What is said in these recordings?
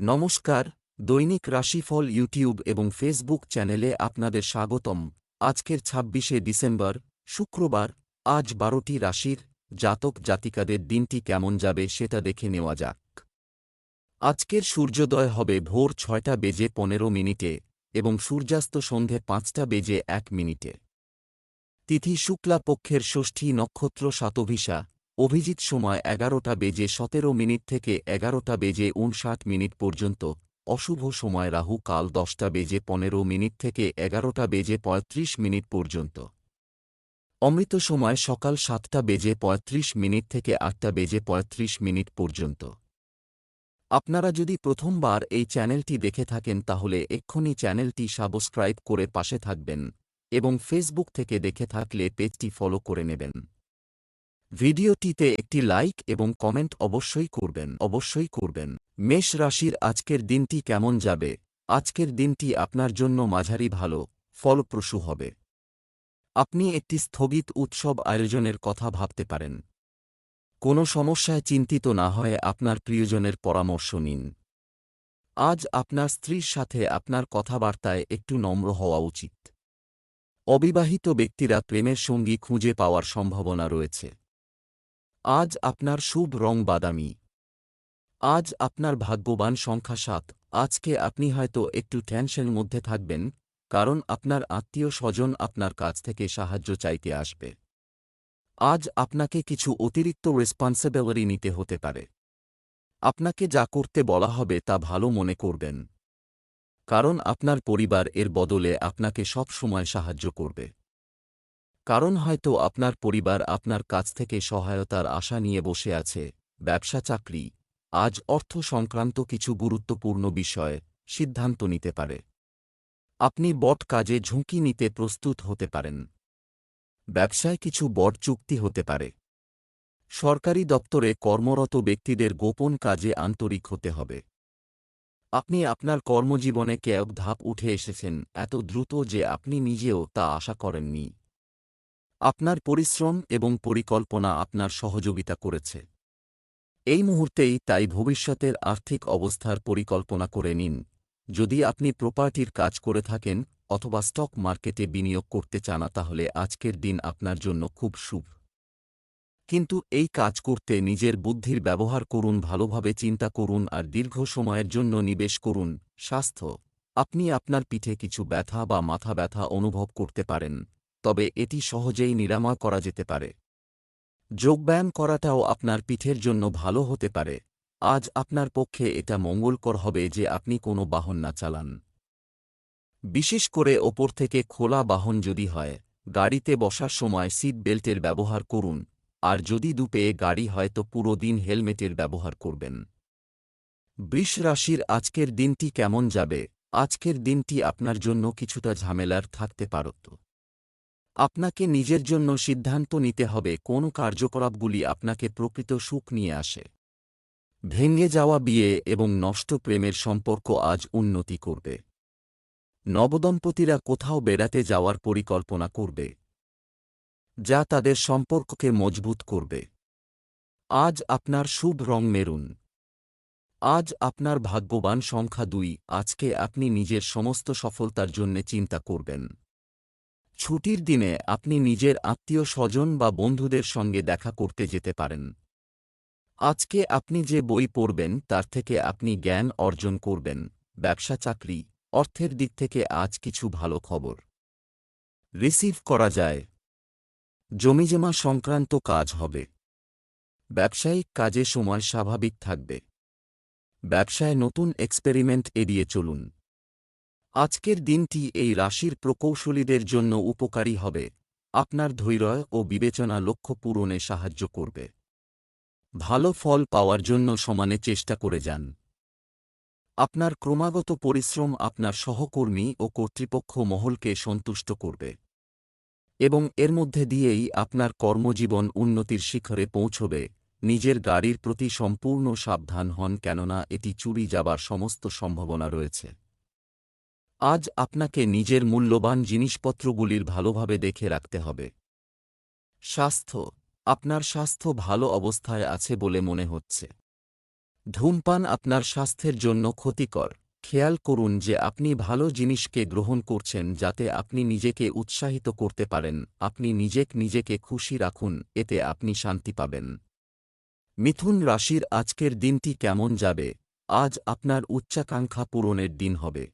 নমস্কার, দৈনিক রাশিফল ইউটিউব এবং ফেসবুক চ্যানেলে আপনাদের স্বাগতম। আজকের ছাব্বিশে ডিসেম্বর, শুক্রবার, আজ বারোটি রাশির জাতক জাতিকাদের দিনটি কেমন যাবে সেটা দেখে নেওয়া যাক। আজকের সূর্যোদয় হবে ভোর ছয়টা বেজে পনেরো মিনিটে এবং সূর্যাস্ত সন্ধে পাঁচটা বেজে এক মিনিটে। তিথি শুক্লা পক্ষের ষষ্ঠী নক্ষত্র সাতভিসা অভিজিৎ সময় এগারোটা বেজে সতেরো মিনিট থেকে এগারোটা বেজে উনষাট মিনিট পর্যন্ত। অশুভ সময় রাহু কাল দশটা বেজে পনেরো মিনিট থেকে এগারোটা বেজে পঁয়ত্রিশ মিনিট পর্যন্ত। অমৃত সময় সকাল সাতটা বেজে পঁয়ত্রিশ মিনিট থেকে আটটা বেজে পঁয়ত্রিশ মিনিট পর্যন্ত। আপনারা যদি প্রথমবার এই চ্যানেলটি দেখে থাকেন তাহলে এক্ষুনি চ্যানেলটি সাবস্ক্রাইব করে পাশে থাকবেন এবং ফেসবুক থেকে দেখে থাকলে পেজটি ফলো করে নেবেন। ভিডিওটিতে একটি লাইক এবং কমেন্ট অবশ্যই করবেন অবশ্যই করবেন। মেষ রাশির আজকের দিনটি কেমন যাবে? আজকের দিনটি আপনার জন্য মাঝারি ভালো, ফলপ্রসূ হবে। আপনি একটি স্থগিত উৎসব আয়োজনের কথা ভাবতে পারেন। কোনো সমস্যায় চিন্তিত না হয়ে আপনার প্রিয়জনের পরামর্শ নিন। আজ আপনার স্ত্রীর সাথে আপনার কথাবার্তায় একটু নম্র হওয়া উচিত। অবিবাহিত ব্যক্তিরা প্রেমের সঙ্গী খুঁজে পাওয়ার সম্ভাবনা রয়েছে। আজ আপনার শুভ রং বাদামি। আজ আপনার ভাগ্যবান সংখ্যা সাত। আজকে আপনি হয়তো একটু টেনশন মধ্যে থাকবেন, কারণ আপনার আত্মীয় স্বজন আপনার কাছ থেকে সাহায্য চাইতে আসবে। আজ আপনাকে কিছু অতিরিক্ত রেসপন্সিবিলিটি নিতে হতে পারে। আপনাকে যা করতে বলা হবে তা ভালো মনে করবেন। কারণ আপনার পরিবার এর বদলে আপনাকে সব সময় সাহায্য করবে। কারণ হয়তো আপনার পরিবার আপনার কাছ থেকে সহায়তার আশা নিয়ে বসে আছে, ব্যবসা চাকরি। আজ অর্থ সংক্রান্ত কিছু গুরুত্বপূর্ণ বিষয় সিদ্ধান্ত নিতে পারে। আপনি বট কাজে ঝুঁকি নিতে প্রস্তুত হতে পারেন। ব্যবসায় কিছু বট চুক্তি হতে পারে। সরকারি দপ্তরে কর্মরত ব্যক্তিদের গোপন কাজে আন্তরিক হতে হবে। আপনি আপনার কর্মজীবনে কেয়ক ধাপ উঠে এসেছেন এত দ্রুত যে আপনি নিজেও তা আশা করেননি। আপনার পরিশ্রম এবং পরিকল্পনা আপনার সহযোগিতা করেছে। এই মুহূর্তেই তাই ভবিষ্যতের আর্থিক অবস্থার পরিকল্পনা করে নিন। যদি আপনি প্রপার্টির কাজ করে থাকেন অথবা স্টক মার্কেটে বিনিয়োগ করতে চান, তাহলে আজকের দিন আপনার জন্য খুব শুভ। কিন্তু এই কাজ করতে নিজের বুদ্ধির ব্যবহার করুন, ভালোভাবে চিন্তা করুন আর দীর্ঘ সময়ের জন্য নিবেশ করুন। স্বাস্থ্য, আপনি আপনার পিঠে কিছু ব্যথা বা মাথা ব্যথা অনুভব করতে পারেন। তবে এটি সহজেই নিরাময় করা যেতে পারে। যোগব্যায়াম করাটাও আপনার পিঠের জন্য ভালো হতে পারে। আজ আপনার পক্ষে এটা মঙ্গলকর হবে যে আপনি কোনো বাহন না চালান। বিশেষ করে ওপর থেকে খোলা বাহন যদি হয়, গাড়িতে বসার সময় সিট বেল্টের ব্যবহার করুন। আর যদি দুপেয়ে গাড়ি হয় তো পুরো দিন হেলমেটের ব্যবহার করবেন। বৃষ রাশির আজকের দিনটি কেমন যাবে? আজকের দিনটি আপনার জন্য কিছুটা ঝামেলার থাকতে পারত। আপনাকে নিজের জন্য সিদ্ধান্ত নিতে হবে কোন কার্যকলাপগুলি আপনাকে প্রকৃত সুখ নিয়ে আসে। ভেঙে যাওয়া বিয়ে এবং নষ্ট প্রেমের সম্পর্ক আজ উন্নতি করবে। নবদম্পতিরা কোথাও বেড়াতে যাওয়ার পরিকল্পনা করবে। যা তাদের সম্পর্ককে মজবুত করবে। আজ আপনার শুভ রং মেরুন। আজ আপনার ভাগ্যবান সংখ্যা দুই। আজকে আপনি নিজের সমস্ত সফলতার জন্যে চিন্তা করবেন। ছুটির দিনে আপনি নিজের আত্মীয় স্বজন বা বন্ধুদের সঙ্গে দেখা করতে যেতে পারেন। আজকে আপনি যে বই পড়বেন, তার থেকে আপনি জ্ঞান অর্জন করবেন। ব্যবসা, চাকরি, অর্থের দিক থেকে আজ কিছু ভালো খবর। রিসিভ করা যায়। জমিজমা সংক্রান্ত কাজ হবে। ব্যবসায়িক কাজে সময় স্বাভাবিক থাকবে। ব্যবসায় নতুন এক্সপেরিমেন্ট এড়িয়ে চলুন। আজকের দিনটি এই রাশির প্রকৌশলীদের জন্য উপকারী হবে। আপনার ধৈর্য ও বিবেচনা লক্ষ্য পূরণে সাহায্য করবে। ভালো ফল পাওয়ার জন্য সমানে চেষ্টা করে যান। আপনার ক্রমাগত পরিশ্রম আপনার সহকর্মী ও কর্তৃপক্ষ মহলকে সন্তুষ্ট করবে। এবং এর মধ্যে দিয়েই আপনার কর্মজীবন উন্নতির শিখরে পৌঁছবে। নিজের গাড়ির প্রতি সম্পূর্ণ সাবধান হন কেননা এটি চুরি যাবার সমস্ত সম্ভাবনা রয়েছে। আজ আপনাকে নিজের মূল্যবান জিনিসপত্রগুলির ভালোভাবে দেখে রাখতে হবে। স্বাস্থ্য, আপনার স্বাস্থ্য ভালো অবস্থায় আছে বলে মনে হচ্ছে। ধূমপান আপনার স্বাস্থ্যের জন্য ক্ষতিকর। খেয়াল করুন যে আপনি ভালো জিনিসকে গ্রহণ করছেন যাতে আপনি নিজেকে উৎসাহিত করতে পারেন। আপনি নিজেক নিজেকে খুশি রাখুন, এতে আপনি শান্তি পাবেন। মিথুন রাশির আজকের দিনটি কেমন যাবে? আজ আপনার উচ্চাকাঙ্ক্ষা পূরণের দিন হবে।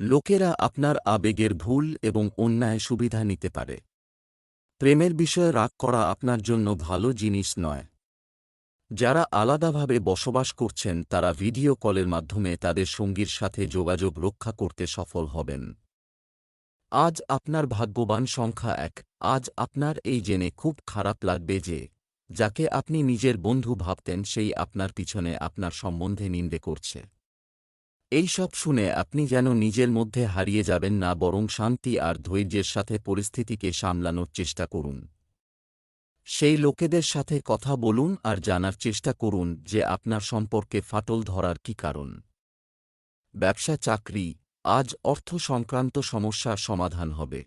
লোকেরা আপনার আবেগের ভুল এবং অন্যায় সুবিধা নিতে পারে। প্রেমের বিষয়ে রাগ করা আপনার জন্য ভালো জিনিস নয়। যারা আলাদাভাবে বসবাস করছেন, তারা ভিডিও কলের মাধ্যমে তাদের সঙ্গীর সাথে যোগাযোগ রক্ষা করতে সফল হবেন। আজ আপনার ভাগ্যবান সংখ্যা এক। আজ আপনার এই জেনে খুব খারাপ লাগবে যে, যাকে আপনি নিজের বন্ধু ভাবতেন, সেই আপনার পিছনে আপনার সম্বন্ধে নিন্দে করছে। এই সব শুনে আপনি যেন নিজের মধ্যে হারিয়ে যাবেন না, বরং শান্তি আর ধৈর্যের সাথে পরিস্থিতিকে সামলানোর চেষ্টা করুন। সেই লোকেদের সাথে কথা বলুন আর জানার চেষ্টা করুন যে আপনার সম্পর্কে ফাটল ধরার কি কারণ। ব্যবসা, চাকরি, আজ অর্থ সংক্রান্ত সমস্যার সমাধান হবে।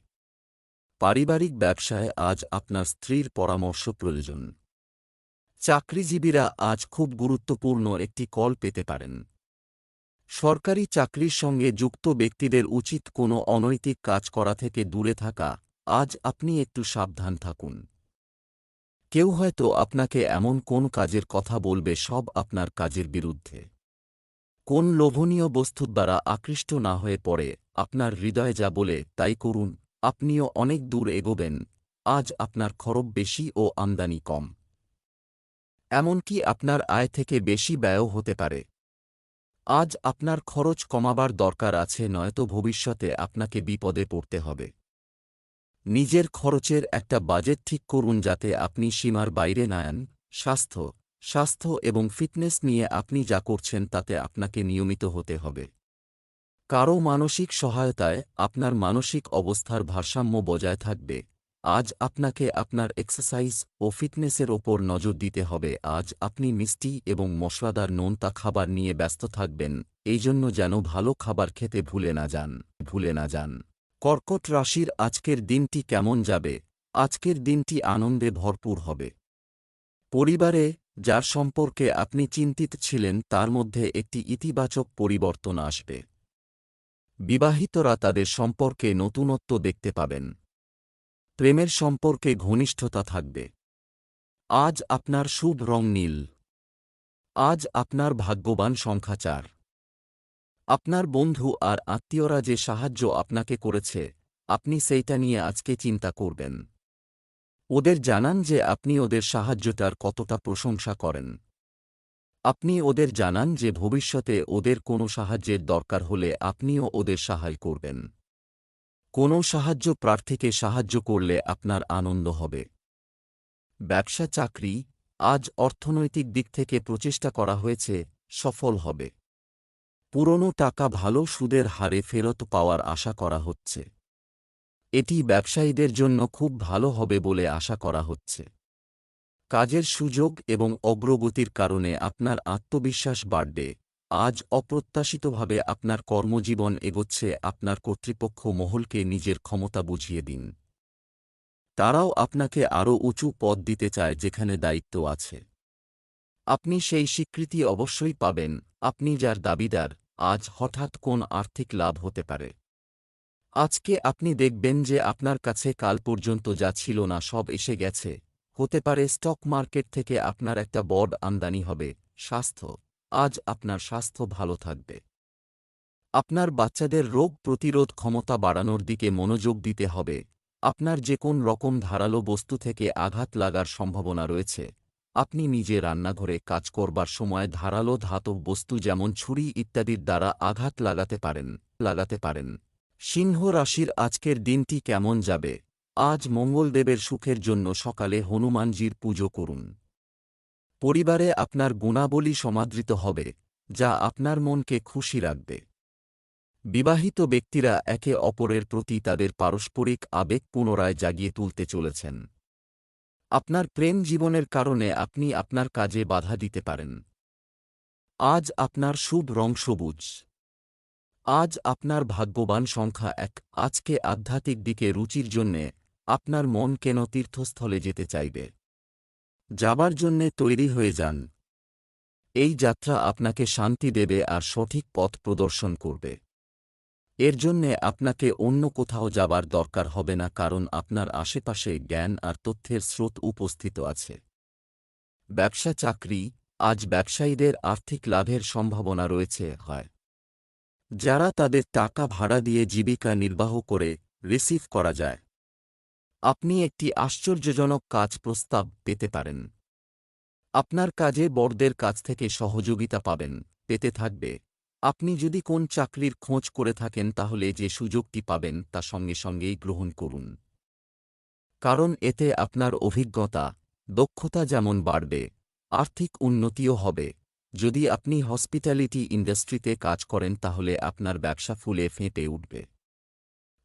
পারিবারিক ব্যবসায় আজ আপনার স্ত্রীর পরামর্শ প্রয়োজন। চাকরিজীবীরা আজ খুব গুরুত্বপূর্ণ একটি কল পেতে পারেন। সরকারি চাকরির সঙ্গে যুক্ত ব্যক্তিদের উচিত কোনো অনৈতিক কাজ করা থেকে দূরে থাকা। আজ আপনি একটু সাবধান থাকুন। কেউ হয়তো আপনাকে এমন কোন কাজের কথা বলবে সব আপনার কাজের বিরুদ্ধে। কোন লোভনীয় বস্তুর দ্বারা আকৃষ্ট না হয়ে পড়ে, আপনার হৃদয় যা বলে তাই করুন, আপনিও অনেক দূর এগোবেন, আজ আপনার খরব বেশি ও আমদানি কম। এমনকি আপনার আয় থেকে বেশি ব্যয়ও হতে পারে। আজ আপনার খরচ কমাবার দরকার আছে, নয়তো ভবিষ্যতে আপনাকে বিপদে পড়তে হবে। নিজের খরচের একটা বাজেট ঠিক করুন যাতে আপনি সীমার বাইরে নায়ান স্বাস্থ্য স্বাস্থ্য এবং ফিটনেস নিয়ে আপনি যা করছেন তাতে আপনাকে নিয়মিত হতে হবে। কারও মানসিক সহায়তায় আপনার মানসিক অবস্থার ভারসাম্য বজায় থাকবে। আজ আপনাকে আপনার এক্সারসাইজ ও ফিটনেসের ওপর নজর দিতে হবে। আজ আপনি মিষ্টি এবং মশলাদার নোনতা খাবার নিয়ে ব্যস্ত থাকবেন। এই জন্য যেন ভালো খাবার খেতে ভুলে না যান, ভুলে না যান। কর্কট রাশির আজকের দিনটি কেমন যাবে? আজকের দিনটি আনন্দে ভরপুর হবে। পরিবারে যার সম্পর্কে আপনি চিন্তিত ছিলেন, তার মধ্যে একটি ইতিবাচক পরিবর্তন আসবে। বিবাহিতরা তাদের সম্পর্কে নতুনত্ব দেখতে পাবেন। প্রেমের সম্পর্কে ঘনিষ্ঠতা থাকবে। আজ আপনার শুভ রং নীল। আজ আপনার ভাগ্যবান সংখ্যা চার। আপনার বন্ধু আর আত্মীয়রা যে সাহায্য আপনাকে করেছে, আপনি সেইটা নিয়ে আজকে চিন্তা করবেন। ওদের জানান যে আপনি ওদের সাহায্যটার কতটা প্রশংসা করেন। আপনি ওদের জানান যে ভবিষ্যতে ওদের কোনো সাহায্যের দরকার হলে আপনিও ওদের সাহায্য করবেন। কোনো সাহায্য প্রার্থীকে সাহায্য করলে আপনার আনন্দ হবে। ব্যবসা চাকরি আজ অর্থনৈতিক দিক থেকে প্রচেষ্টা করা হয়েছে, সফল হবে। পুরনো টাকা ভালো সুদের হারে ফেরত পাওয়ার আশা করা হচ্ছে। এটি ব্যবসায়ীদের জন্য খুব ভালো হবে বলে আশা করা হচ্ছে। কাজের সুযোগ এবং অগ্রগতির কারণে আপনার আত্মবিশ্বাস বাড়বে। আজ অপ্রত্যাশিতভাবে আপনার কর্মজীবন এগোচ্ছে আপনার কর্তৃপক্ষ মহলকে নিজের ক্ষমতা বুঝিয়ে দিন। তারাও আপনাকে আরও উঁচু পদ দিতে চায় যেখানে দায়িত্ব আছে। আপনি সেই স্বীকৃতি অবশ্যই পাবেন, আপনি যার দাবিদার, আজ হঠাৎ কোন আর্থিক লাভ হতে পারে। আজকে আপনি দেখবেন যে আপনার কাছে কাল পর্যন্ত যা ছিল না সব এসে গেছে, হতে পারে স্টক মার্কেট থেকে আপনার একটা বড় আমদানি হবে, স্বাস্থ্য। আজ আপনার স্বাস্থ্য ভালো থাকবে। আপনার বাচ্চাদের রোগ প্রতিরোধ ক্ষমতা বাড়ানোর দিকে মনোযোগ দিতে হবে। আপনার যে কোন রকম ধারালো বস্তু থেকে আঘাত লাগার সম্ভাবনা রয়েছে। আপনি নিজে রান্নাঘরে কাজ করবার সময় ধারালো ধাতব বস্তু যেমন ছুরি ইত্যাদির দ্বারা আঘাত লাগাতে পারেন লাগাতে পারেন। সিংহ রাশির আজকের দিনটি কেমন যাবে? আজ মঙ্গলদেবের সুখের জন্য সকালে হনুমানজির পুজো করুন। পরিবারে আপনার গুণাবলী সমাদৃত হবে, যা আপনার মনকে খুশি রাখবে। বিবাহিত ব্যক্তিরা একে অপরের প্রতি তাদের পারস্পরিক আবেগ পুনরায় জাগিয়ে তুলতে চলেছেন। আপনার প্রেম জীবনের কারণে আপনি আপনার কাজে বাধা দিতে পারেন। আজ আপনার শুভ রং সবুজ। আজ আপনার ভাগ্যবান সংখ্যা এক। আজকে আধ্যাত্মিক দিকে রুচির জন্যে আপনার মন কেন তীর্থস্থলে যেতে চাইবে? যাবার জন্যে তৈরি হয়ে যান। এই যাত্রা আপনাকে শান্তি দেবে আর সঠিক পথ প্রদর্শন করবে। এর জন্যে আপনাকে অন্য কোথাও যাবার দরকার হবে না কারণ আপনার আশেপাশে জ্ঞান আর তথ্যের স্রোত উপস্থিত আছে। ব্যবসা চাকরি, আজ ব্যবসায়ীদের আর্থিক লাভের সম্ভাবনা রয়েছে, হয়। যারা তাদের টাকা ভাড়া দিয়ে জীবিকা নির্বাহ করে, রিসিভ করা যায়। আপনি একটি আশ্চর্যজনক কাজ প্রস্তাব পেতে পারেন। আপনার কাজে বড়দের কাছ থেকে সহযোগিতা পাবেন, পেতে থাকবে। আপনি যদি কোন চাকরির খোঁজ করে থাকেন, তাহলে যে সুযোগটি পাবেন, তা সঙ্গে সঙ্গেই গ্রহণ করুন। কারণ এতে আপনার অভিজ্ঞতা, দক্ষতা যেমন বাড়বে, আর্থিক উন্নতিও হবে। যদি আপনি হসপিটালিটি ইন্ডাস্ট্রিতে কাজ করেন, তাহলে আপনার ব্যবসা ফুলে ফেঁপে উঠবে।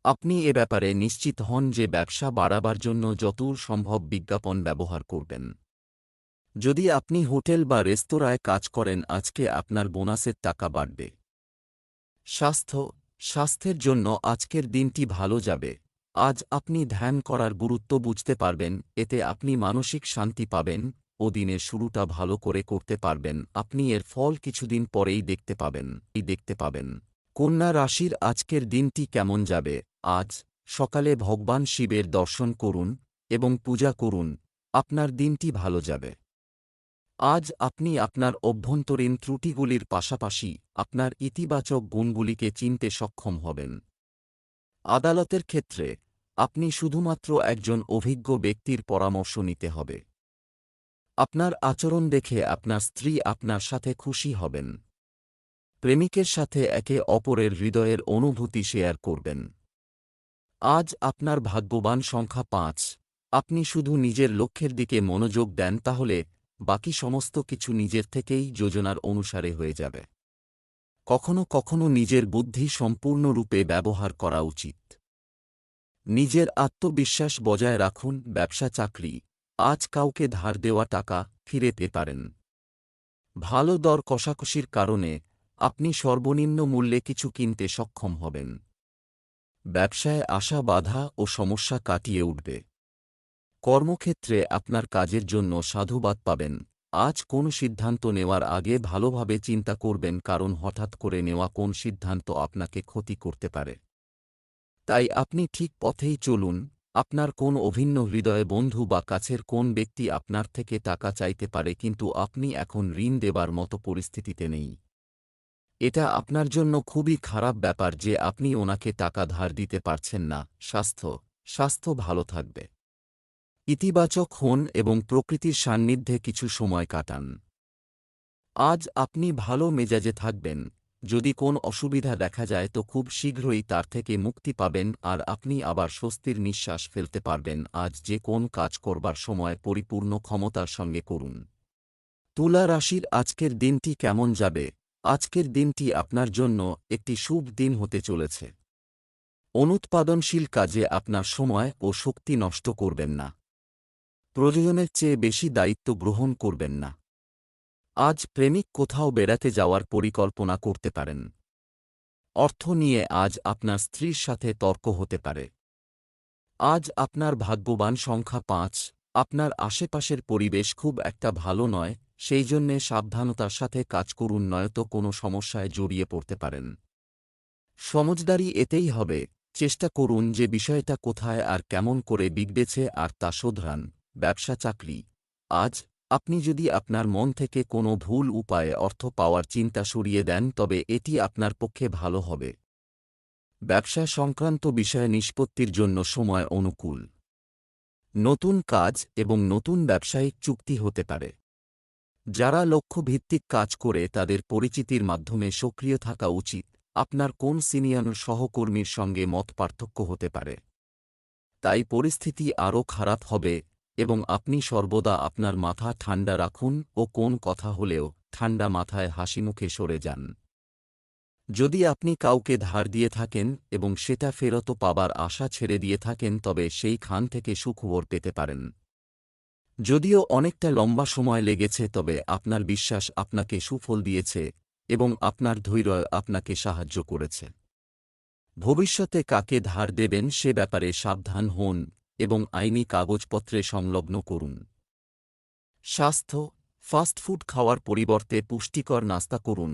আপনি এ ব্যাপারে নিশ্চিত হন যে ব্যবসা বাড়াবার জন্য যতদূর সম্ভব বিজ্ঞাপন ব্যবহার করবেন। যদি আপনি হোটেল বা রেস্তোরাঁয় কাজ করেন, আজকে আপনার বোনাসের টাকা বাড়বে। স্বাস্থ্য, স্বাস্থ্যের জন্য আজকের দিনটি ভালো যাবে। আজ আপনি ধ্যান করার গুরুত্ব বুঝতে পারবেন, এতে আপনি মানসিক শান্তি পাবেন ও দিনের শুরুটা ভালো করে করতে পারবেন। আপনি এর ফল কিছুদিন পরেই দেখতে পাবেন এই দেখতে পাবেন। কন্যা রাশির আজকের দিনটি কেমন যাবে? আজ সকালে ভগবান শিবের দর্শন করুন এবং পূজা করুন, আপনার দিনটি ভালো যাবে। আজ আপনি আপনার অভ্যন্তরীণ ত্রুটিগুলির পাশাপাশি আপনার ইতিবাচক গুণগুলিকে চিনতে সক্ষম হবেন। আদালতের ক্ষেত্রে আপনি শুধুমাত্র একজন অভিজ্ঞ ব্যক্তির পরামর্শ নিতে হবে। আপনার আচরণ দেখে আপনার স্ত্রী আপনার সাথে খুশি হবেন। প্রেমিকের সাথে একে অপরের হৃদয়ের অনুভূতি শেয়ার করবেন। আজ আপনার ভাগ্যবান সংখ্যা পাঁচ। আপনি শুধু নিজের লক্ষ্যের দিকে মনোযোগ দেন তাহলে বাকি সমস্ত কিছু নিজের থেকেই যোজনার অনুসারে হয়ে যাবে। কখনো কখনো নিজের বুদ্ধি সম্পূর্ণরূপে ব্যবহার করা উচিত। নিজের আত্মবিশ্বাস বজায় রাখুন, ব্যবসা, চাকরি। আজ কাউকে ধার দেওয়া টাকা ফিরে পেতে পারেন। ভালো দর কষাকষির কারণে আপনি সর্বনিম্ন মূল্যে কিছু কিনতে সক্ষম হবেন। ব্যবসায় আসা বাধা ও সমস্যা কাটিয়ে উঠবে। কর্মক্ষেত্রে আপনার কাজের জন্য সাধুবাদ পাবেন। আজ কোন সিদ্ধান্ত নেওয়ার আগে ভালোভাবে চিন্তা করবেন কারণ হঠাৎ করে নেওয়া কোন সিদ্ধান্ত আপনাকে ক্ষতি করতে পারে। তাই আপনি ঠিক পথেই চলুন। আপনার কোন অভিন্ন হৃদয়ে বন্ধু বা কাছের কোন ব্যক্তি আপনার থেকে টাকা চাইতে পারে কিন্তু আপনি এখন ঋণ দেবার মতো পরিস্থিতিতে নেই। এটা আপনার জন্য খুবই খারাপ ব্যাপার যে আপনি ওনাকে টাকা ধার দিতে পারছেন না। স্বাস্থ্য স্বাস্থ্য ভালো থাকবে। ইতিবাচক হন এবং প্রকৃতির সান্নিধ্যে কিছু সময় কাটান। আজ আপনি ভালো মেজাজে থাকবেন। যদি কোন অসুবিধা দেখা যায় তো খুব শীঘ্রই তার থেকে মুক্তি পাবেন আর আপনি আবার স্বস্তির নিঃশ্বাস ফেলতে পারবেন। আজ যে কোন কাজ করবার সময় পরিপূর্ণ ক্ষমতার সঙ্গে করুন। তুলা রাশির আজকের দিনটি কেমন যাবে? আজকের দিনটি আপনার জন্য একটি শুভ দিন হতে চলেছে। অনুৎপাদনশীল কাজে আপনার সময় ও শক্তি নষ্ট করবেন না। প্রয়োজনের চেয়ে বেশি দায়িত্ব গ্রহণ করবেন না। আজ প্রেমিক কোথাও বেড়াতে যাওয়ার পরিকল্পনা করতে পারেন। অর্থ নিয়ে আজ আপনার স্ত্রীর সাথে তর্ক হতে পারে। আজ আপনার ভাগ্যবান সংখ্যা পাঁচ, আপনার আশেপাশের পরিবেশ খুব একটা ভালো নয় সেই জন্যে সাবধানতার সাথে কাজ করুন, নয়তো কোনো সমস্যায় জড়িয়ে পড়তে পারেন। সমজদারি এতেই হবে, চেষ্টা করুন যে বিষয়টা কোথায় আর কেমন করে বিগড়েছে আর তা শোধরান। ব্যবসা চাকরি। আজ আপনি যদি আপনার মন থেকে কোনো ভুল উপায়ে অর্থ পাওয়ার চিন্তা সরিয়ে দেন, তবে এটি আপনার পক্ষে ভালো হবে। ব্যবসা সংক্রান্ত বিষয়ে নিষ্পত্তির জন্য সময় অনুকূল। নতুন কাজ এবং নতুন ব্যবসায়িক চুক্তি হতে পারে। যারা লক্ষ্যভিত্তিক কাজ করে তাদের পরিচিতির মাধ্যমে সক্রিয় থাকা উচিত, আপনার কোন সিনিয়র সহকর্মীর সঙ্গে মত পার্থক্য হতে পারে? তাই পরিস্থিতি আরও খারাপ হবে এবং আপনি সর্বদা আপনার মাথা ঠান্ডা রাখুন ও কোন কথা হলেও ঠান্ডা মাথায় হাসিমুখে সরে যান। যদি আপনি কাউকে ধার দিয়ে থাকেন এবং সেটা ফেরত পাবার আশা ছেড়ে দিয়ে থাকেন তবে সেই খান থেকে সুখবর পেতে পারেন। যদিও অনেকটা লম্বা সময় লেগেছে তবে আপনার বিশ্বাস আপনাকে সুফল দিয়েছে এবং আপনার ধৈর্য আপনাকে সাহায্য করেছে। ভবিষ্যতে কাকে ধার দেবেন সে ব্যাপারে সাবধান হন এবং আইনি কাগজপত্রে সংলগ্ন করুন। স্বাস্থ্য ফাস্টফুড খাওয়ার পরিবর্তে পুষ্টিকর নাস্তা করুন।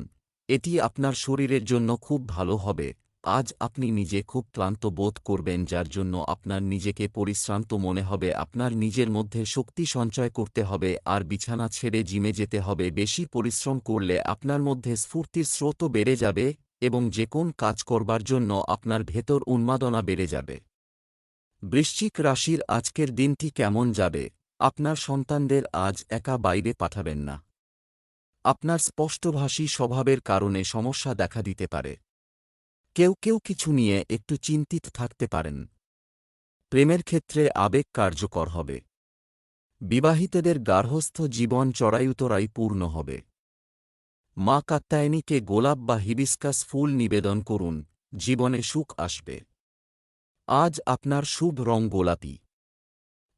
এটি আপনার শরীরের জন্য খুব ভালো হবে। আজ আপনি নিজে খুব ক্লান্ত বোধ করবেন যার জন্য আপনার নিজেকে পরিশ্রান্ত মনে হবে, আপনার নিজের মধ্যে শক্তি সঞ্চয় করতে হবে আর বিছানা ছেড়ে জিমে যেতে হবে। বেশি পরিশ্রম করলে আপনার মধ্যে স্ফূর্তির স্রোতও বেড়ে যাবে এবং যে কোন কাজ করবার জন্য আপনার ভেতর উন্মাদনা বেড়ে যাবে। বৃশ্চিক রাশির আজকের দিনটি কেমন যাবে? আপনার সন্তানদের আজ একা বাইরে পাঠাবেন না। আপনার স্পষ্টভাষী স্বভাবের কারণে সমস্যা দেখা দিতে পারে। কেউ কেউ কিছু নিয়ে একটু চিন্তিত থাকতে পারেন। প্রেমের ক্ষেত্রে আবেগ কার্যকর হবে। বিবাহিতদের গার্হস্থ জীবন চড়াইউতরাই পূর্ণ হবে। মা কাত্যায়নীকে গোলাপ বা হিবিস্কাস ফুল নিবেদন করুন, জীবনে সুখ আসবে। আজ আপনার শুভ রং গোলাপি।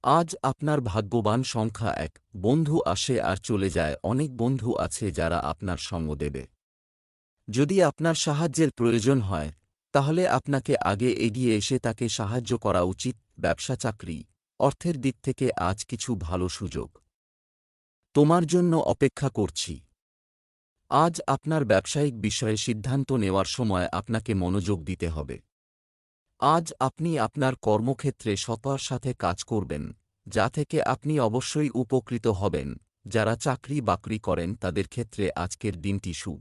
আজ আপনার ভাগ্যবান সংখ্যা এক, বন্ধু আসে আর চলে যায়, অনেক বন্ধু আছে যারা আপনার সঙ্গ দেবে। যদি আপনার সাহায্যের প্রয়োজন হয়, তাহলে আপনাকে আগে এগিয়ে এসে তাকে সাহায্য করা উচিত ব্যবসা চাকরি, অর্থের দিক থেকে আজ কিছু ভালো সুযোগ। তোমার জন্য অপেক্ষা করছি। আজ আপনার ব্যবসায়িক বিষয়ে সিদ্ধান্ত নেওয়ার সময় আপনাকে মনোযোগ দিতে হবে। আজ আপনি আপনার কর্মক্ষেত্রে সততার সাথে কাজ করবেন, যা থেকে আপনি অবশ্যই উপকৃত হবেন, যারা চাকরি বাকরি করেন তাদের ক্ষেত্রে আজকের দিনটি শুভ।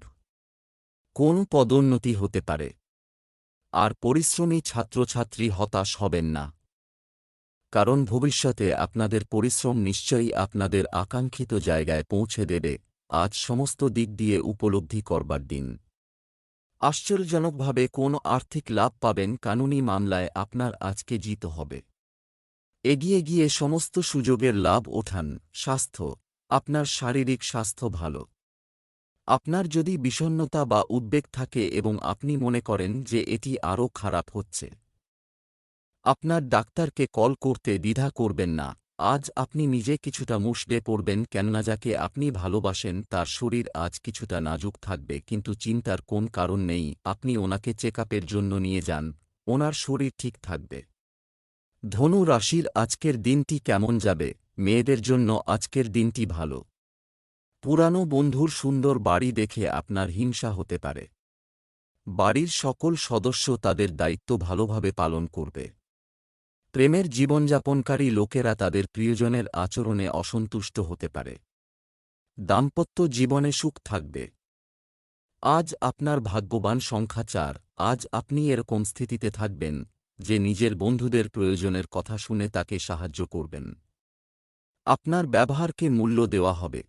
কোন পদোন্নতি হতে পারে? আর পরিশ্রমী ছাত্রছাত্রী হতাশ হবেন না। কারণ ভবিষ্যতে আপনাদের পরিশ্রম নিশ্চয়ই আপনাদের আকাঙ্ক্ষিত জায়গায় পৌঁছে দেবে। আজ সমস্ত দিক দিয়ে উপলব্ধি করবার দিন। আশ্চর্যজনকভাবে কোন আর্থিক লাভ পাবেন কানুনি মামলায় আপনার আজকে জিত হবে। এগিয়ে গিয়ে সমস্ত সুযোগের লাভ ওঠান। স্বাস্থ্য, আপনার শারীরিক স্বাস্থ্য ভালো। আপনার যদি বিষণ্নতা বা উদ্বেগ থাকে এবং আপনি মনে করেন যে এটি আরও খারাপ হচ্ছে। আপনার ডাক্তারকে কল করতে দ্বিধা করবেন না। আজ আপনি নিজে কিছুটা মুষড়ে পড়বেন কেননা যাকে আপনি ভালোবাসেন তার শরীর আজ কিছুটা নাজুক থাকবে কিন্তু চিন্তার কোন কারণ নেই, আপনি ওনাকে চেক জন্য নিয়ে যান, ওনার শরীর ঠিক থাকবে। ধনু রাশির আজকের দিনটি কেমন যাবে? মেয়েদের জন্য আজকের দিনটি ভালো। পুরানো বন্ধুর সুন্দর বাড়ি দেখে আপনার হিংসা হতে পারে। বাড়ির সকল সদস্য তাদের দায়িত্ব ভালোভাবে পালন করবে। প্রেমের জীবনযাপনকারী লোকেরা তাদের প্রিয়জনের আচরণে অসন্তুষ্ট হতে পারে। দাম্পত্য জীবনে সুখ থাকবে। আজ আপনার ভাগ্যবান সংখ্যা চার, আজ আপনি এরকম স্থিতিতে থাকবেন, যে নিজের বন্ধুদের প্রয়োজনের কথা শুনে তাকে সাহায্য করবেন। আপনার ব্যবহারকে মূল্য দেওয়া হবে।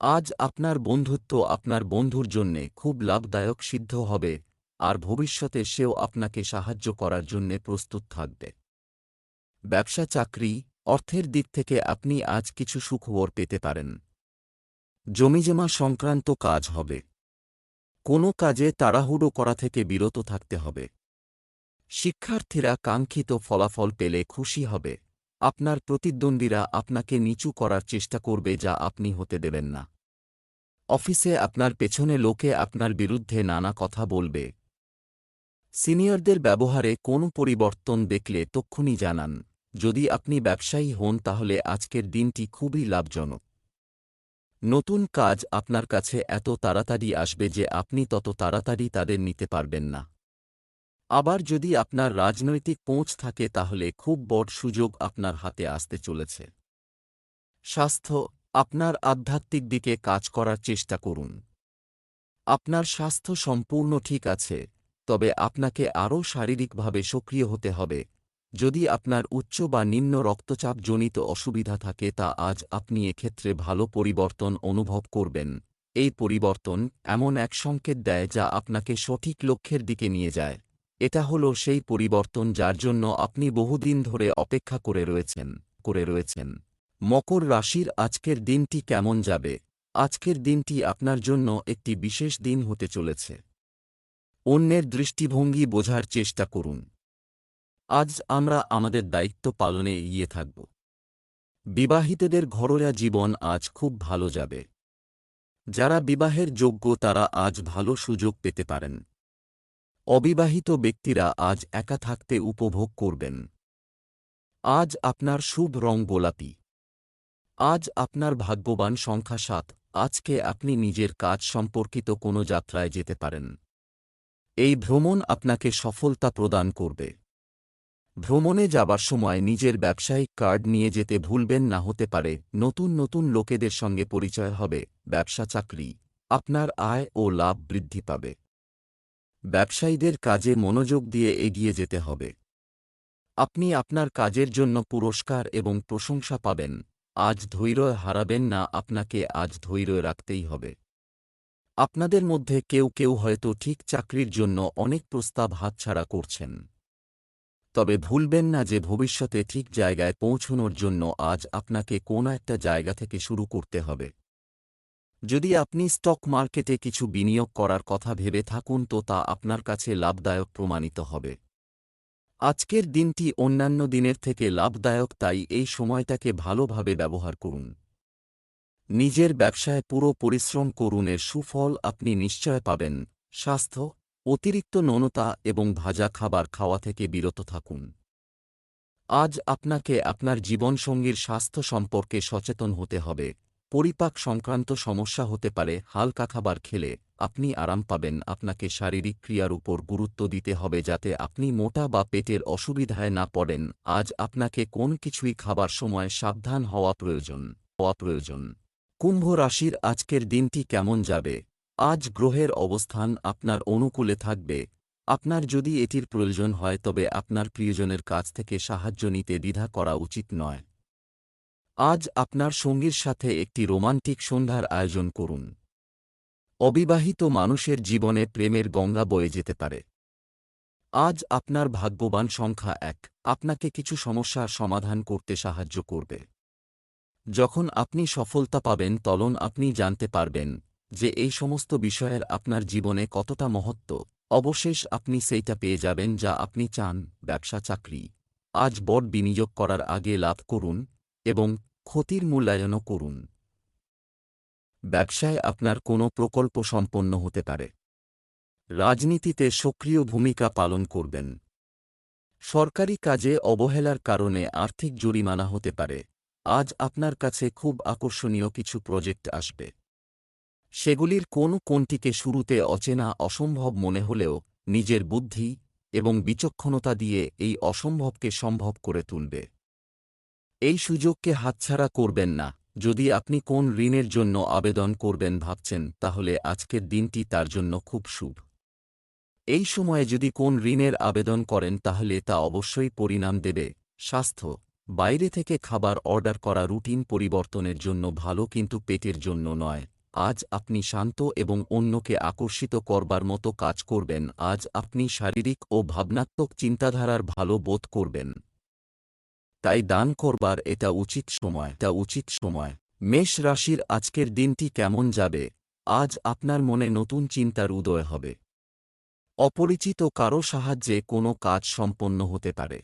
আজ আপনার বন্ধুত্ব আপনার বন্ধুর জন্যে খুব লাভদায়ক সিদ্ধ হবে, আর ভবিষ্যতে সেও আপনাকে সাহায্য করার জন্যে প্রস্তুত থাকবে। ব্যবসা চাকরি, অর্থের দিক থেকে আপনি আজ কিছু সুখবর পেতে পারেন। জমিজমা সংক্রান্ত কাজ হবে। কোনো কাজে তাড়াহুড়ো করা থেকে বিরত থাকতে হবে। শিক্ষার্থীরা কাঙ্ক্ষিত ফলাফল পেলে খুশি হবে। আপনার প্রতিদ্বন্দ্বীরা আপনাকে নিচু করার চেষ্টা করবে যা আপনি হতে দেবেন না। অফিসে আপনার পেছনে লোকে আপনার বিরুদ্ধে নানা কথা বলবে। সিনিয়রদের ব্যবহারে কোনো পরিবর্তন দেখলে তক্ষুনি জানান, যদি আপনি ব্যবসায়ী হন তাহলে আজকের দিনটি খুবই লাভজনক। নতুন কাজ আপনার কাছে এত তাড়াতাড়ি আসবে যে আপনি তত তাড়াতাড়ি তাদের নিতে পারবেন না। আবার যদি আপনার রাজনৈতিক পৌঁছ থাকে তাহলে খুব বড় সুযোগ আপনার হাতে আসতে চলেছে। স্বাস্থ্য, আপনার আধ্যাত্মিক দিকে কাজ করার চেষ্টা করুন। আপনার স্বাস্থ্য সম্পূর্ণ ঠিক আছে, তবে আপনাকে আরও শারীরিকভাবে সক্রিয় হতে হবে। যদি আপনার উচ্চ বা নিম্ন রক্তচাপ জনিত অসুবিধা থাকে তা আজ আপনি এক্ষেত্রে ভালো পরিবর্তন অনুভব করবেন। এই পরিবর্তন এমন এক সংকেত দেয় যা আপনাকে সঠিক লক্ষ্যের দিকে নিয়ে যায়। এটা হল সেই পরিবর্তন যার জন্য আপনি বহুদিন ধরে অপেক্ষা করে রয়েছেন করে রয়েছেন। মকর রাশির আজকের দিনটি কেমন যাবে? আজকের দিনটি আপনার জন্য একটি বিশেষ দিন হতে চলেছে। অন্যের দৃষ্টিভঙ্গি বোঝার চেষ্টা করুন। আজ আমরা আমাদের দায়িত্ব পালনে এগিয়ে থাকব। বিবাহিতদের ঘরোয়া জীবন আজ খুব ভালো যাবে। যারা বিবাহের যোগ্য তারা আজ ভালো সুযোগ পেতে পারেন। অবিবাহিত ব্যক্তিরা আজ একা থাকতে উপভোগ করবেন। আজ আপনার শুভ রং গোলাপি। আজ আপনার ভাগ্যবান সংখ্যা সাত। আজকে আপনি নিজের কাজ সম্পর্কিত কোনো যাত্রায় যেতে পারেন। এই ভ্রমণ আপনাকে সফলতা প্রদান করবে। ভ্রমণে যাবার সময় নিজের ব্যবসায়িক কার্ড নিয়ে যেতে ভুলবেন না হতে পারে। নতুন নতুন লোকেদের সঙ্গে পরিচয় হবে। ব্যবসা চাকরি। আপনার আয় ও লাভ বৃদ্ধি পাবে। ব্যবসায়ীদের কাজে মনোযোগ দিয়ে এগিয়ে যেতে হবে। আপনি আপনার কাজের জন্য পুরস্কার এবং প্রশংসা পাবেন। আজ ধৈর্য হারাবেন না, আপনাকে আজ ধৈর্য রাখতেই হবে। আপনাদের মধ্যে কেউ কেউ হয়তো ঠিক চাকরির জন্য অনেক প্রস্তাব হাতছাড়া করছেন। তবে ভুলবেন না যে ভবিষ্যতে ঠিক জায়গায় পৌঁছনোর জন্য আজ আপনাকে কোনো একটা জায়গা থেকে শুরু করতে হবে। যদি আপনি স্টক মার্কেটে কিছু বিনিয়োগ করার কথা ভেবে থাকুন তো তা আপনার কাছে লাভদায়ক প্রমাণিত হবে। আজকের দিনটি অন্যান্য দিনের থেকে লাভদায়ক, তাই এই সময়টাকে ভালোভাবে ব্যবহার করুন। নিজের ব্যবসায় পুরো পরিশ্রম করুন, এর সুফল আপনি নিশ্চয় পাবেন। স্বাস্থ্য, অতিরিক্ত ননতা এবং ভাজা খাবার খাওয়া থেকে বিরত থাকুন। আজ আপনাকে আপনার জীবনসঙ্গীর স্বাস্থ্য সম্পর্কে সচেতন হতে হবে। পরিপাক সংক্রান্ত সমস্যা হতে পারে, হালকা খাবার খেলে আপনি আরাম পাবেন। আপনাকে শারীরিক ক্রিয়ার উপর গুরুত্ব দিতে হবে যাতে আপনি মোটা বা পেটের অসুবিধায় না পড়েন। আজ আপনাকে কোন কিছুই খাবার সময় সাবধান হওয়া প্রয়োজন হওয়া প্রয়োজন। কুম্ভ রাশির আজকের দিনটি কেমন যাবে? আজ গ্রহের অবস্থান আপনার অনুকূলে থাকবে। আপনার যদি এটির প্রয়োজন হয় তবে আপনার প্রিয়জনের কাছ থেকে সাহায্য নিতে দ্বিধা করা উচিত নয়। আজ আপনার সঙ্গীর সাথে একটি রোমান্টিক সন্ধ্যার আয়োজন করুন। অবিবাহিত মানুষের জীবনে প্রেমের গঙ্গা বয়ে যেতে পারে। আজ আপনার ভাগ্যবান সংখ্যা এক, আপনাকে কিছু সমস্যার সমাধান করতে সাহায্য করবে। যখন আপনি সফলতা পাবেন তলন আপনি জানতে পারবেন যে এই সমস্ত বিষয়ের আপনার জীবনে কতটা মহত্ব। অবশেষ আপনি সেইটা পেয়ে যাবেন যা আপনি চান, ব্যবসা, চাকরি। আজ বড় বিনিয়োগ করার আগে লাভ করুন এবং ক্ষতির মূল্যায়নও করুন। ব্যবসায় আপনার কোনো প্রকল্প সম্পন্ন হতে পারে। রাজনীতিতে সক্রিয় ভূমিকা পালন করবেন। সরকারি কাজে অবহেলার কারণে আর্থিক জরিমানা হতে পারে। আজ আপনার কাছে খুব আকর্ষণীয় কিছু প্রজেক্ট আসবে। সেগুলির কোন কোনটিকে শুরুতে অচেনা অসম্ভব মনে হলেও নিজের বুদ্ধি এবং বিচক্ষণতা দিয়ে এই অসম্ভবকে সম্ভব করে তুলবে। এই সুযোগকে হাতছাড়া করবেন না। যদি আপনি কোন ঋণের জন্য আবেদন করবেন ভাবছেন, তাহলে আজকের দিনটি তার জন্য খুব শুভ। এই সময়ে যদি কোন ঋণের আবেদন করেন, তাহলে তা অবশ্যই পরিণাম দেবে। স্বাস্থ্য। বাইরে থেকে খাবার অর্ডার করা রুটিন পরিবর্তনের জন্য ভালো কিন্তু পেটের জন্য নয়। আজ আপনি শান্ত এবং অন্যকে আকর্ষিত করবার মতো কাজ করবেন। আজ আপনি শারীরিক ও ভাবনাত্মক চিন্তাধারার ভালো বোধ করবেন। তাই দান করবার এটা উচিত সময় তা উচিত সময়। মেষ রাশির আজকের দিনটি কেমন যাবে? আজ আপনার মনে নতুন চিন্তার উদয় হবে। অপরিচিত কারও সাহায্যে কোনো কাজ সম্পন্ন হতে পারে।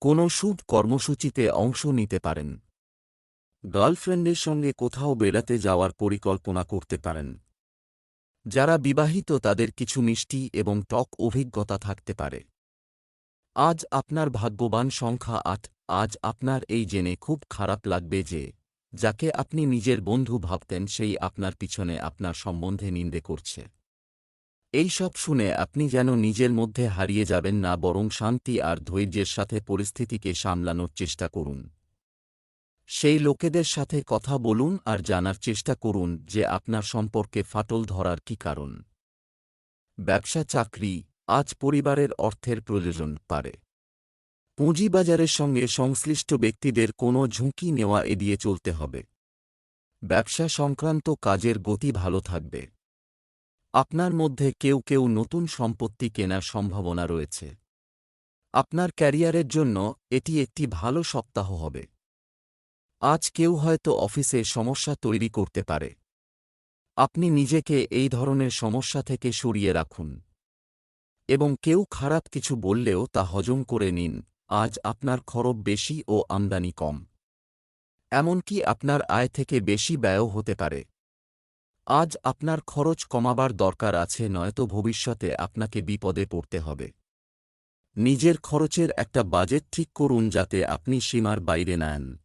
কোনো শুভ কর্মসূচিতে অংশ নিতে পারেন। গার্লফ্রেন্ডের সঙ্গে কোথাও বেড়াতে যাওয়ার পরিকল্পনা করতে পারেন। যারা বিবাহিত তাদের কিছু মিষ্টি এবং টক অভিজ্ঞতা থাকতে পারে। আজ আপনার ভাগ্যবান সংখ্যা আট। আজ আপনার এই জেনে খুব খারাপ লাগবে যে, যাকে আপনি নিজের বন্ধু ভাবতেন সেই আপনার পিছনে আপনার সম্বন্ধে নিন্দে করছে। এই সব শুনে আপনি যেন নিজের মধ্যে হারিয়ে যাবেন না বরং শান্তি আর ধৈর্যের সাথে পরিস্থিতিকে সামলানোর চেষ্টা করুন। সেই লোকেদের সাথে কথা বলুন আর জানার চেষ্টা করুন যে আপনার সম্পর্কে ফাটল ধরার কি কারণ। ব্যবসা চাকরি আজ পরিবারের অর্থের প্রয়োজন পারে। পুঁজিবাজারের সঙ্গে সংশ্লিষ্ট ব্যক্তিদের কোনো ঝুঁকি নেওয়া এড়িয়ে চলতে হবে। ব্যবসা সংক্রান্ত কাজের গতি ভালো থাকবে। আপনার মধ্যে কেউ কেউ নতুন সম্পত্তি কেনার সম্ভাবনা রয়েছে। আপনার ক্যারিয়ারের জন্য এটি একটি ভালো সপ্তাহ হবে। আজ কেউ হয়তো অফিসে সমস্যা তৈরি করতে পারে। আপনি নিজেকে এই ধরনের সমস্যা থেকে সরিয়ে রাখুন। এবং কেউ খারাপ কিছু বললেও তা হজম করে নিন। আজ আপনার খরচ বেশি ও আমদানি কম। এমনকি আপনার আয় থেকে বেশি ব্যয়ও হতে পারে। আজ আপনার খরচ কমাবার দরকার আছে, নয়তো ভবিষ্যতে আপনাকে বিপদে পড়তে হবে। নিজের খরচের একটা বাজেট ঠিক করুন যাতে আপনি সীমার বাইরে নেন।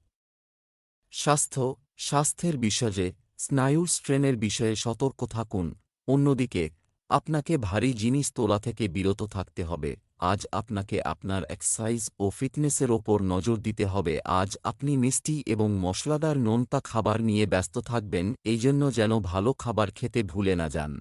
স্বাস্থ্য, স্বাস্থ্যের বিষয়ে, স্নায়ুর স্ট্রেনের বিষয়ে সতর্ক থাকুন। অন্যদিকে, আপনাকে ভারী জিনিস তোলা থেকে বিরত থাকতে হবে। আজ আপনাকে আপনার এক্সারসাইজ ও ফিটনেসের ওপর নজর দিতে হবে। আজ আপনি মিষ্টি এবং মশলাদার নোনতা খাবার নিয়ে ব্যস্ত থাকবেন এই জন্য যেন ভালো খাবার খেতে ভুলে না যান।